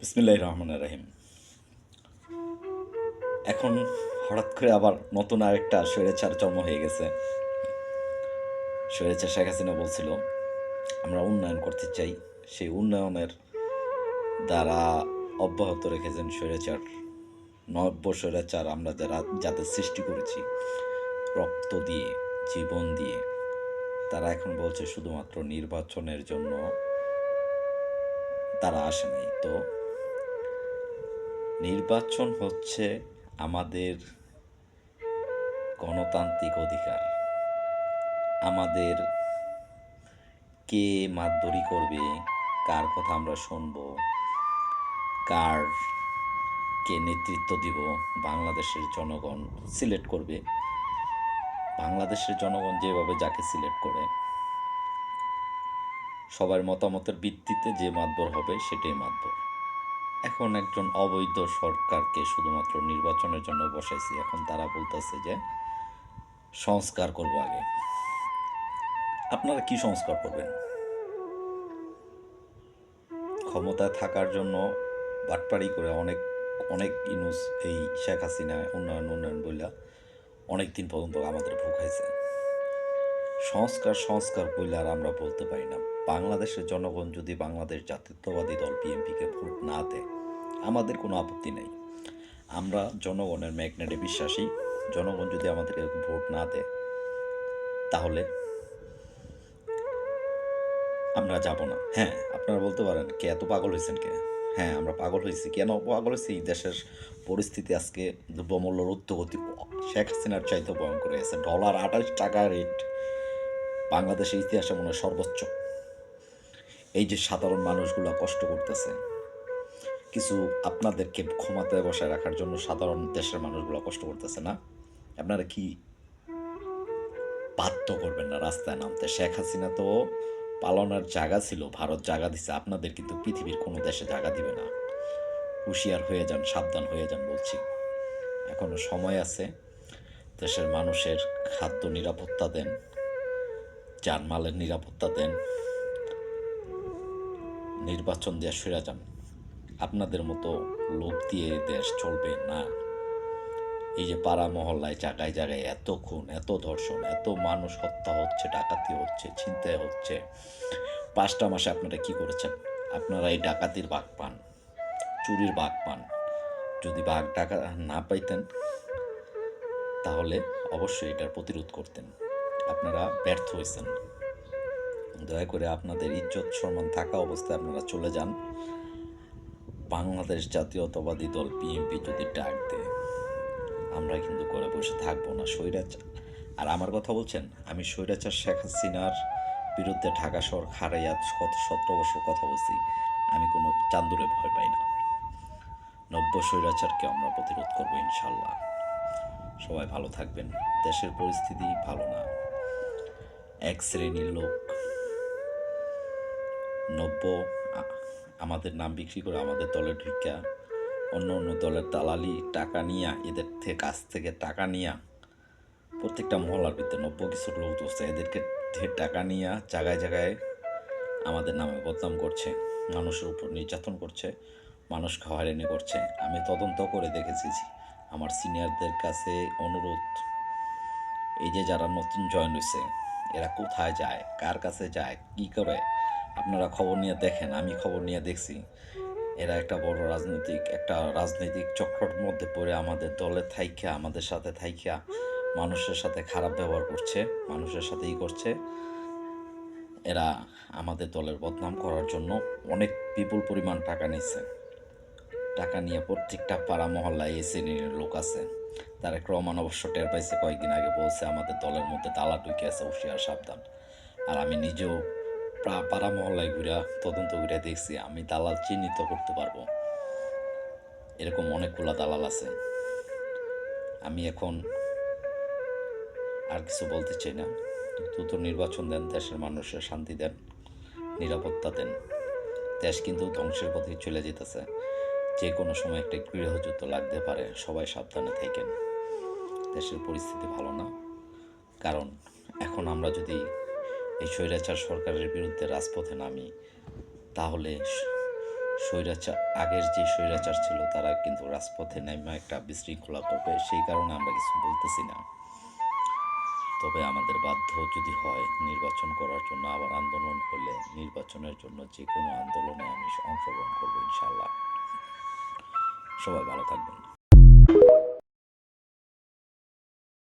বিসমিল্লাহ রহমান রাহিম। এখন হঠাৎ করে আবার নতুন আরেকটা স্বৈরাচার জন্ম হয়ে গেছে। স্বৈরাচার শেখ হাসিনা বলছিল, আমরা উন্নয়ন করতে চাই। সেই উন্নয়নের দ্বারা অব্যাহত রেখেছেন স্বৈরাচার। নব্য স্বৈরাচার আমরা যারা, যাদের সৃষ্টি করেছি, রক্ত দিয়ে, জীবন দিয়ে, তারা এখন বলছে শুধুমাত্র নির্বাচনের জন্য তারা আসে নাই। তো নির্বাচন হচ্ছে আমাদের গণতান্ত্রিক অধিকার। আমাদের কে মাতবরি করবে, কার কথা আমরা শুনব, কার কে নেতৃত্ব দিব, বাংলাদেশের জনগণ সিলেক্ট করবে। বাংলাদেশের জনগণ যেভাবে যাকে সিলেক্ট করে, সবার মতামতের ভিত্তিতে যে মাতবর হবে সেটাই মাতবর এখন একজন অবৈধ সরকারকে শুধুমাত্র নির্বাচনের জন্য বসাইছি। এখন তারা বলতেছে যে, সংস্কার করব আগে। আপনারা কি সংস্কার করবেন? ক্ষমতায় থাকার জন্য বাটপাড়ি করে অনেক অনেক ইনুস এই শেখ হাসিনা উন্নয়ন উন্নয়ন বইলা অনেক দিন পর্যন্ত আমাদের ভুগাইছে সংস্কার সংস্কার বইলে আর আমরা বলতে পারি না। বাংলাদেশের জনগণ যদি বাংলাদেশ জাতীয়তাবাদী দল, বিএনপিকে ভোট না দেয় আমাদের কোনো আপত্তি নেই। আমরা জনগণের ম্যাগনেটে বিশ্বাসী। জনগণ যদি আমাদেরকে ভোট না দেয়, তাহলে আমরা যাব না। হ্যাঁ আপনারা বলতে পারেন, কে এত পাগল হয়েছেন কে? হ্যাঁ আমরা পাগল হয়েছি। কেন পাগল হয়েছি? দেশের পরিস্থিতি আজকে দ্রব্যমূল্যর উদ্যোগতি শেখ হাসিনার চাইতে ভয়ঙ্কর হয়েছে। ডলার আঠাশ টাকা রেট বাংলাদেশের ইতিহাসে মনে সর্বোচ্চ। এই যে সাধারণ মানুষগুলো কষ্ট করতেছে কিছু আপনাদেরকে ক্ষমতায় বসায় রাখার জন্য সাধারণ দেশের মানুষগুলো কষ্ট করতেছে না? আপনারা কি বাধ্য করবেন না রাস্তায় নামতে? শেখ হাসিনা তো পালনার জায়গা ছিল, ভারত জায়গা দিছে, আপনাদের কিন্তু পৃথিবীর কোনো দেশে জায়গা দিবে না। হুঁশিয়ার হয়ে যান, সাবধান হয়ে যান বলছি। এখনও সময় আছে, দেশের মানুষের খাদ্য নিরাপত্তা দেন জানমালের নিরাপত্তা দেন, নির্বাচন দিয়ে সরে যান। আপনাদের মতো লোক দিয়ে দেশ চলবে না। এই যে পাড়া মহল্লায় জায়গায় জায়গায় এত খুন, এত ধর্ষণ, এত মানুষ হত্যা হচ্ছে, ডাকাতি হচ্ছে, ছিনতাই হচ্ছে, পাঁচটা মাসে আপনারা কি করেছেন? আপনারা এই ডাকাতির ভাগ পান, চুরির ভাগ পান। যদি ভাগ টাকা না পাইতেন, তাহলে অবশ্যই এটার প্রতিরোধ করতেন। আপনারা ব্যর্থ হয়েছেন দয়া করে আপনাদের ইজ্জত সম্মান থাকা অবস্থায় আপনারা চলে যান। বাংলাদেশ জাতীয়তাবাদী দল বিএনপি যদি ডাক দেয়, আমরা কিন্তু করে বসে থাকব না। স্বৈরাচার আর আমার কথা বলছেন, আমি স্বৈরাচার শেখ হাসিনার বিরুদ্ধে ঢাকা শহর হারাইয়া কত সতেরো বছর কথা বলছি, আমি কোনো চান্দুরে ভয় পাই না। নব্য স্বৈরাচারকে আমরা প্রতিরোধ করব ইনশাল্লাহ। সবাই ভালো থাকবেন। দেশের পরিস্থিতি ভালো না। এক শ্রেণির লোক নব্য আমাদের নাম বিক্রি করে আমাদের দলে ঢুকা অন্য অন্য দলের দালালি, টাকা নিয়া, এদের থেকে কাছ থেকে টাকা নিয়া, প্রত্যেকটা মহলার ভিতরে নব্য কিছু লোক দোস্ত এদেরকে টাকা নিয়া জায়গায় জায়গায় আমাদের নামে বদনাম করছে, মানুষের উপর নির্যাতন করছে মানুষ হয়রানি করছে। আমি তদন্ত করে দেখেছি আমার সিনিয়রদের কাছে অনুরোধ, এই যে যারা নতুন জয়েন হয়েছে এরা কোথায় যায়, কার কাছে যায়, কি করে আপনারা খবর নিয়ে দেখেন, আমি খবর নিয়ে দেখছি। এরা একটা বড় রাজনৈতিক, একটা রাজনৈতিক চক্রর মধ্যে পড়ে আমাদের দলে থাইকা, আমাদের সাথে থাইকা, মানুষের সাথে খারাপ ব্যবহার করছে, মানুষের সাথে ই করছে। এরা আমাদের দলের বদনাম করার জন্য অনেক বিপুল পরিমাণ টাকা নিচ্ছে টাকা নিয়ে প্রত্যেকটা পাড়া, মহল্লায় এই শ্রেণির লোক আছে। তার রহমান অবশ্য টের পাইছে, কয়েকদিন আগে বলছে, আমাদের দলের মধ্যে তালা ঢুকে আছে, হুশিয়ার, সাবধান। আর আমি নিজেও পাড়া মহল্লায় ঘুরে তদন্ত ঘুরে দেখছি, আমি দালাল চিহ্নিত করতে পারব। এরকম অনেকগুলা দালাল আছে। আমি এখন আর কিছু বলতে চাই না। দ্রুত নির্বাচন দেন, দেশের মানুষের শান্তি দেন, নিরাপত্তা দেন। দেশ কিন্তু ধ্বংসের পথে চলে যেতেছে। যে কোনো সময় একটা গৃহযুদ্ধ লাগতে পারে, সবাই সাবধানে থাকেন। দেশের পরিস্থিতি ভালো না। কারণ এখন আমরা যদি এই স্বৈরাচার সরকারের বিরুদ্ধে রাজপথে নামি, তাহলে স্বৈরাচার, আগের যে স্বৈরাচার ছিল তারা কিন্তু রাজপথে নেমে একটা বিশৃঙ্খলা করবে, সেই কারণে আমরা কিছু বলতেছি না। তবে আমাদের বাধ্য যদি হয় নির্বাচন করার জন্য, আবার আন্দোলন হলে নির্বাচনের জন্য যে কোনো আন্দোলনে আমি অংশগ্রহণ করব ইনশাল্লাহ সবাই ভালো থাকবেন।